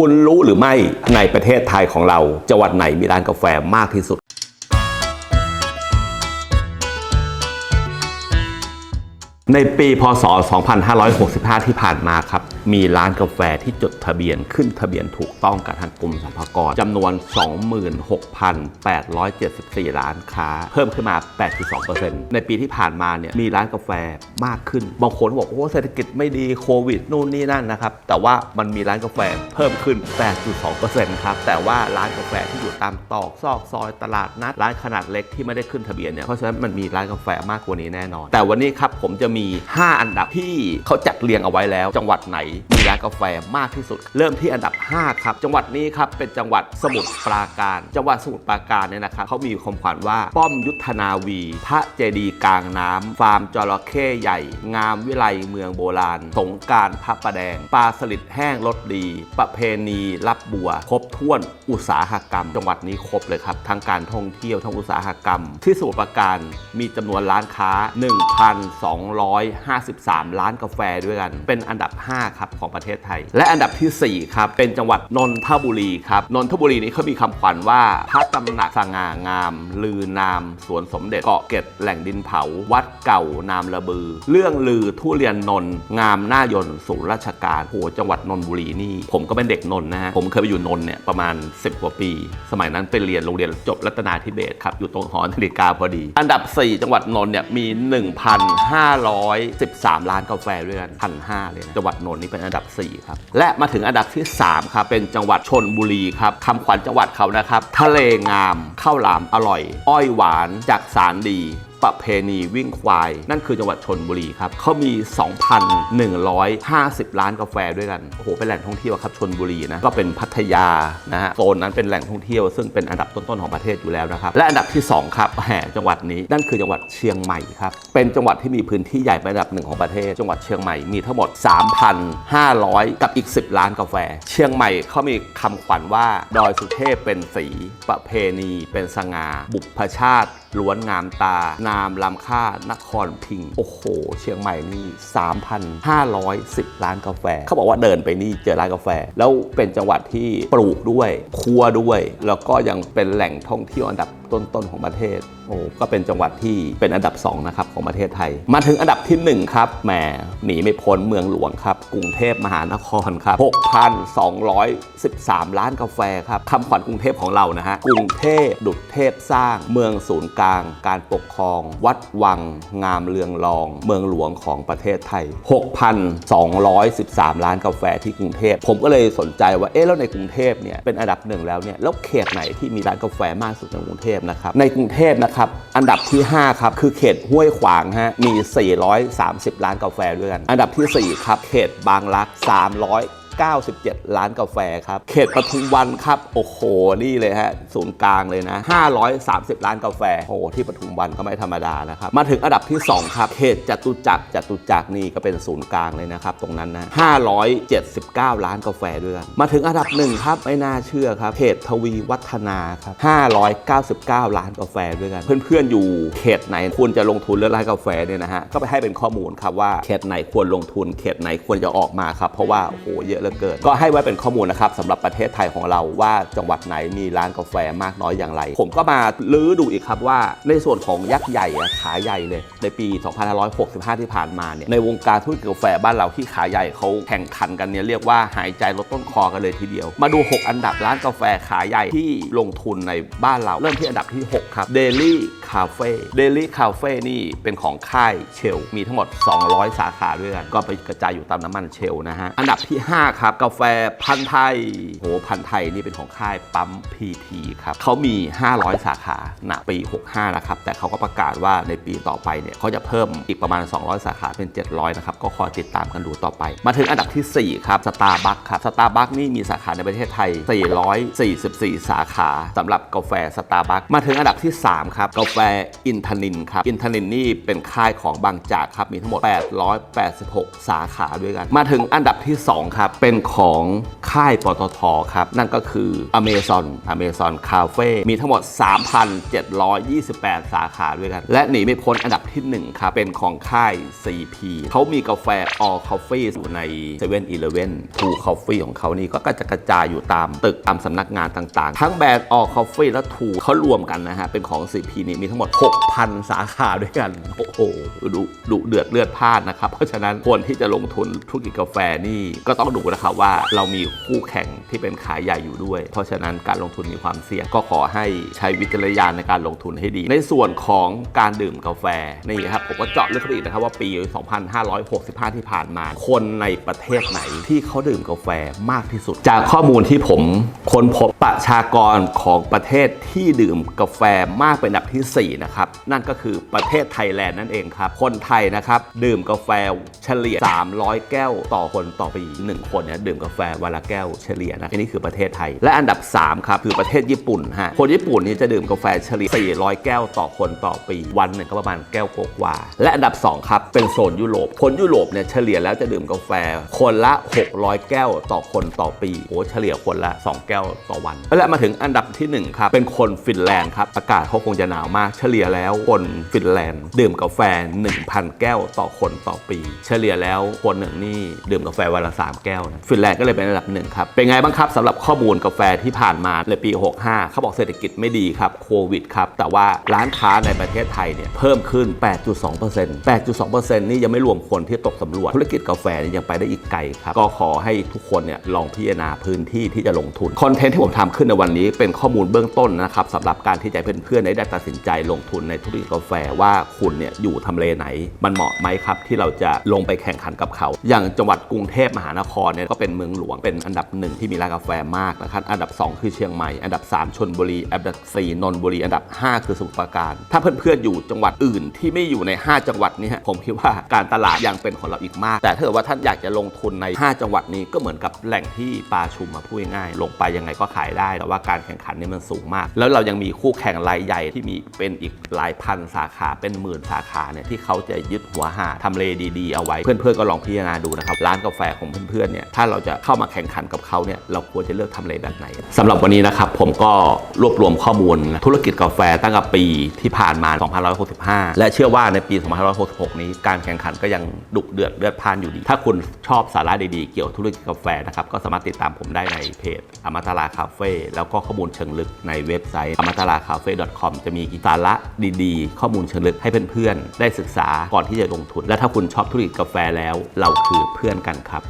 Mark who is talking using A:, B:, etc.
A: คุณรู้หรือไม่ในประเทศไทยของเราจังหวัดไหนมีร้านกาแฟมากที่สุด ในปีพศ 2565 ที่ผ่านมาครับ มีร้านกาแฟที่จดทะเบียนขึ้นทะเบียนถูกต้องกับทางกรมสรรพากรจำนวน 26,874 ร้านค้า เพิ่มขึ้นมา 8.2%ในปีที่ผ่านมาเนี่ยมีร้านกาแฟมากขึ้น บางคนบอก โอ้เศรษฐกิจไม่ดีโควิด นู่นนี่นั่นนะครับ แต่ว่ามันมีร้านกาแฟเพิ่มขึ้น 8.2%ครับ แต่ว่าร้านกาแฟที่อยู่ตามตอกซอกซอยตลาดนัดร้านขนาดเล็กที่ไม่ได้ขึ้นทะเบียนเนี่ยเพราะฉะนั้นมันมีร้านกาแฟมากกว่านี้แน่นอน แต่วันนี้ครับผมจะมี 5 อันดับที่เขาจัดเรียงเอาไว้แล้ว จังหวัดไหนมีร้านกาแฟมากที่สุด เริ่มที่อันดับ 5 ครับ จังหวัดนี้ครับเป็นจังหวัดสมุทรปราการ จังหวัดสมุทรปราการเนี่ยนะครับเขามีคำขวัญว่าป้อมยุทธนาวี พระเจดีย์กลางน้ำฟาร์มจระเข้ใหญ่ งามวิไลเมืองโบราณ สงการพระประแดง ปลาสลิดแห้งรสดี ประเพณีรับบัว ครบถ้วนอุตสาหกรรม จังหวัดนี้ครบเลยครับ ทั้งการท่องเที่ยวทั้งอุตสาหกรรม ที่สมุทรปราการมีจำนวนร้านค้า1,253ร้านกาแฟด้วยกัน เป็นอันดับ 5 ครับ ของประเทศไทย และอันดับทีสี่ 4 ครับ เป็นจังหวัดนนทบุรีครับ นนทบุรีนี้เขามีคำขวัญว่า พระตำหนักสง่างาม ลือนาม สวนสมเด็จ เกาะเกร็ดแหล่งดินเผา วัดเก่านามระบือ เรื่องลือทุเรียนนนท์งามหน้ายนต์สู่ราชการโหจังหวัดนนทบุรีนี่ ผมก็เป็นเด็กนนท์นะฮะ ผมเคยไปอยู่นนท์เนี่ยประมาณ 10 กว่าปี สมัยนั้นไปเรียนโรงเรียนจบรัตนาธิเบศครับ อยู่ตรงหอนาฬิกาพอดี อันดับ 4 จังหวัดนนท์เนี่ยมี113 ล้านกาแฟเรือนพันห้าเลยนะจังหวัดนนท์นี่เป็นอันดับ 4 ครับ และมาถึงอันดับที่ 3 ครับ เป็นจังหวัดชนบุรีครับคำขวัญจังหวัดเขานะครับ ทะเลงามข้าวหลามอร่อย อ้อยหวานจากสารดี ประเพณีวิ่งควาย นั่นคือจังหวัดชนบุรีครับเขามี 2,150ร้านกาแฟด้วยกัน โอ้โห เป็นแหล่งท่องเที่ยวครับชนบุรีนะ ก็เป็นพัทยานะฮะ โซนนั้นเป็นแหล่งท่องเที่ยว ซึ่งเป็นอันดับต้น ๆ ของประเทศอยู่แล้วนะครับ และอันดับที่ 2 ครับแหมจังหวัดนี้ นั่นคือจังหวัดเชียงใหม่ครับ เป็นจังหวัดที่มีพื้นที่ใหญ่เป็นอันดับหนึ่งของประเทศ จังหวัดเชียงใหม่มีทั้งหมด 3,500 กับอีก 10 ล้านกาแฟ เชียงใหม่เขามีคำขวัญว่า ดอยสุเทพเป็นสี ประเพณี เป็นสง่า บุพชาติล้วนงามตานามลำค่านครพิงโอ้โห เชียงใหม่นี่ 3,510ล้านกาแฟ เขาบอกว่าเดินไปนี่เจอร้านกาแฟ แล้วเป็นจังหวัดที่ปลูกด้วยครัวด้วย แล้วก็ยังเป็นแหล่งท่องเที่ยวอันดับต้นๆของประเทศ โอ้ก็เป็นจังหวัดที่เป็นอันดับ 2 นะครับ ของประเทศไทย มาถึงอันดับที่ 1 ครับแหมหนีไม่พ้นเมืองหลวงครับ กรุงเทพมหานครครับ 6,213 ล้านกาแฟครับคำขวัญกรุงเทพของเรานะฮะกรุงเทพดุจเทพสร้าง เมืองศูนย์กลาง การปกครอง วัดวัง งามเรืองรอง เมืองหลวงของประเทศไทย 6,213 ล้านกาแฟที่กรุงเทพผมก็เลยสนใจว่าเอ๊ะแล้วในกรุงเทพเนี่ยเป็นอันดับหนึ่งแล้วเนี่ยแล้วเขตไหนที่มีร้านกาแฟมากสุดในกรุงเทพนะครับ ในกรุงเทพนะครับ อันดับที่ 5 ครับ คือเขตห้วยขวางฮะมี 430 ล้านกาแฟด้วยกัน อันดับทีสี่4 ครับ เขตบางรัก 300 97 ล้านกาแฟครับ เขตปทุมวันครับ โอ้โห นี่เลยฮะ ศูนย์กลางเลยนะ 530 ล้านกาแฟ โอ้โหที่ปทุมวันก็ไม่ธรรมดานะครับ มาถึงอันดับที่ 2 ครับ เขตจตุจักรจตุจักรนี่ก็เป็นศูนย์กลางเลยนะครับ ตรงนั้นนะ 579 ล้านกาแฟด้วยกัน มาถึงอันดับหนึ่งครับ ไม่น่าเชื่อครับ เขตทวีวัฒนาครับ 599 ล้านกาแฟด้วยกัน เพื่อนๆ อยู่เขตไหนควรจะลงทุนเรื่องร้านกาแฟเนี่ยนะฮะ ก็ไปให้เป็นข้อมูลครับว่าเขตไหนควรลงทุน เขตไหนควรจะออกมาครับ เพราะว่าโอ้โหเยอะลือเกินก็ให้ไว้เป็นข้อมูลนะครับสำหรับประเทศไทยของเราว่าจังหวัดไหนมีร้านกาแฟมากน้อยอย่างไร ผมก็มาลื้อดูอีกครับว่าในส่วนของยักษ์ใหญ่ขาใหญ่เลยในปี 2565 ที่ผ่านมาเนี่ยในวงการธุรกิจกาแฟบ้านเราที่ขาใหญ่เขาแข่งขันกันเนี่ยเรียกว่าหายใจลดต้นคอกันเลยทีเดียว มาดู 6 อันดับร้านกาแฟขาใหญ่ที่ลงทุนในบ้านเรา เริ่มที่อันดับที่ 6 ครับ Daily Cafe Daily Cafe นี่เป็นของค่ายเชล มีทั้งหมด 200 สาขาด้วยกัน ก็ไปกระจายอยู่ตามน้ำมันเชลนะฮะ อันดับที่ 5ครับกาแฟพันไทยโหพันไทยนี่เป็นของค่ายปั๊ม PT ครับเขามี 500 สาขาณปี 65 นะครับ แต่เขาก็ประกาศว่าในปีต่อไปเนี่ยเขาจะเพิ่มอีกประมาณ 200 สาขาเป็น 700 นะครับ ก็คอยติดตามกันดูต่อไป มาถึงอันดับทีสี่4 ครับ Starbucks ครับ Starbucks นี่มีสาขาในประเทศไทย 444 สาขาสำหรับกาแฟ Starbucks มาถึงอันดับที่ 3 ครับ กาแฟอินทนินครับอินทนินนี่เป็นค่ายของบางจากครับมีทั้งหมด 886 สาขาด้วยกัน มาถึงอันดับที่ 2 ครับเป็นของค่ายปตทครับ นั่นก็คือ Amazon Amazon Cafe มีทั้งหมด 3,728 สาขาด้วยกัน และหนีไม่พ้นอันดับที่ 1 ครับ เป็นของค่าย CP เขามีกาแฟ All Coffee อยู่ใน7 e เ e ่ e อ True Coffee ของเขานี่ก็กระจายอยู่ตามตึกตามสำนักงานต่างๆ ทั้งแบรนด์ All Coffee และ True เขารวมกันนะฮะ เป็นของ CP นี่มีทั้งหมด 6,000 สาขาด้วยกัน โอ้โหดุดุเดือดเลือดพลานนะครับ เพราะฉะนั้นคนที่จะลงทุนธุรกิจกาแฟนี่ก็ต้องดูนะครับว่าเรามีคู่แข่งที่เป็นขายใหญ่อยู่ด้วย เพราะฉะนั้นการลงทุนมีความเสี่ยงก็ขอให้ใช้วิจารณญาณในการลงทุนให้ดี ในส่วนของการดื่มกาแฟนี่ครับผมก็เจาะลึกเข้าไปอีกนะครับว่าปี 2565 ที่ผ่านมา คนในประเทศไหนที่เขาดื่มกาแฟมากที่สุด จากข้อมูลที่ผมค้นพบประชากรของประเทศที่ดื่มกาแฟมากเป็นอันดับทีสี่4 นะครับ นั่นก็คือประเทศไทยแลนด์นั่นเองครับ คนไทยนะครับ ดื่มกาแฟเฉลี่ย 300 แก้วต่อคนต่อปีหนึ่งคนเนี่ยดื่มกาแฟวันละแก้วเฉลี่ยนะอันนี้คือประเทศไทย และอันดับ 3 ครับ คือประเทศญี่ปุ่นฮะคนญี่ปุ่นนี่จะดื่มกาแฟเฉลี่ย 400 แก้วต่อคนต่อปี วันหนึ่งก็ประมาณแก้วกว่า และอันดับ 2 ครับ เป็นโซนยุโรป คนยุโรปเนี่ยเฉลี่ยแล้วจะดื่มกาแฟคนละ 600 แก้วต่อคนต่อปีโอ้เฉลี่ยคนละ 2 แก้วต่อวัน และมาถึงอันดับทีหนึ่1 ครับ เป็นคนฟินแลนด์ครับอากาศเขาคงจะหนาวมาก เฉลี่ยแล้วคนฟินแลนด์ ดื่มกาแฟ 1,000 แก้วต่อคนต่อปี เฉลี่ยแล้วคนหนึ่งนี่ดื่มกาแฟวันละ 3 แก้วฟินแลนด์ก็เลยเป็นอันดับหนึ่งครับเป็นไงบ้างครับสำหรับข้อมูลกาแฟที่ผ่านมาในปี 65 เขาบอกเศรษฐกิจไม่ดีครับโควิดครับแต่ว่าร้านค้าในประเทศไทยเนี่ยเพิ่มขึ้น 8.2% 8.2%นี่ยังไม่รวมคนที่ตกสำรวจธุรกิจกาแฟยังไปได้อีกไกลครับก็ขอให้ทุกคนเนี่ยลองพิจารณาพื้นที่ที่จะลงทุนคอนเทนต์ที่ผมทำขึ้นในวันนี้เป็นข้อมูลเบื้องต้นนะครับสำหรับการที่จะเพื่อนๆได้ตัดสินใจลงทุนในธุรกิจกาแฟว่าคุณเนี่ยอยู่ทำเลไหน มันเหมาะไหมครับที่เราจะลงไปแข่งขันกับเขา อย่างจังหวัดกรุงเทพมหานครเนี่ยก็เป็นเมืองหลวงเป็นอันดับหนึ่งที่มีร้านกาแฟมากนะครับอันดับ 2 คือเชียงใหม่อันดับ 3ชนบุรีอันดับ 4 นนทบุรี อันดับ 5 คือสมุทรปราการ ถ้าเพื่อนๆอยู่จังหวัดอื่นที่ไม่อยู่ใน 5 จังหวัดนี้ผมคิดว่าการตลาดยังเป็นของเราอีกมาก แต่ถ้าเกิดว่าท่านอยากจะลงทุนใน 5 จังหวัดนี้ก็เหมือนกับแหล่งที่ปลาชุมมาพูดง่ายลงไปยังไงก็ขายได้แต่ว่าการแข่งขันนี่มันสูงมาก แล้วเรายังมีคู่แข่งรายใหญ่ที่มีเป็นอีกหลายพันสาขาเป็นหมื่นสาขาเนี่ยที่เขาจะยึดหัวหาทำเลดีๆเอาไว้เพื่อนๆก็ลองพิจารณาดูนะครับร้านกาแฟของเพื่อนๆเนี่ยถ้าเราจะเข้ามาแข่งขันกับเขาเนี่ยเราควรจะเลือกทำเลแบบไหนสำหรับวันนี้นะครับผมก็รวบรวมข้อมูล ธุรกิจกาแฟตั้งแต่ปีที่ผ่านมา 2565 และเชื่อว่าในปี 2566 นี้การแข่งขันก็ยังดุเดือดเลือดพ่านอยู่ดี ถ้าคุณชอบสาระดีๆ เกี่ยวกับธุรกิจกาแฟนะครับก็สามารถติดตามผมได้ในเพจอมตะลาคาเฟ่แล้วก็ข้อมูลเชิงลึกในเว็บไซต์อมตะลาคาเฟ่ .com จะมีสาระดีๆ ข้อมูลเชิงลึกให้เพื่อนๆได้ศึกษาก่อนที่จะลงทุน และถ้าคุณชอบธุรกิจกาแฟแล้ว เราคือเพื่อนกันครับ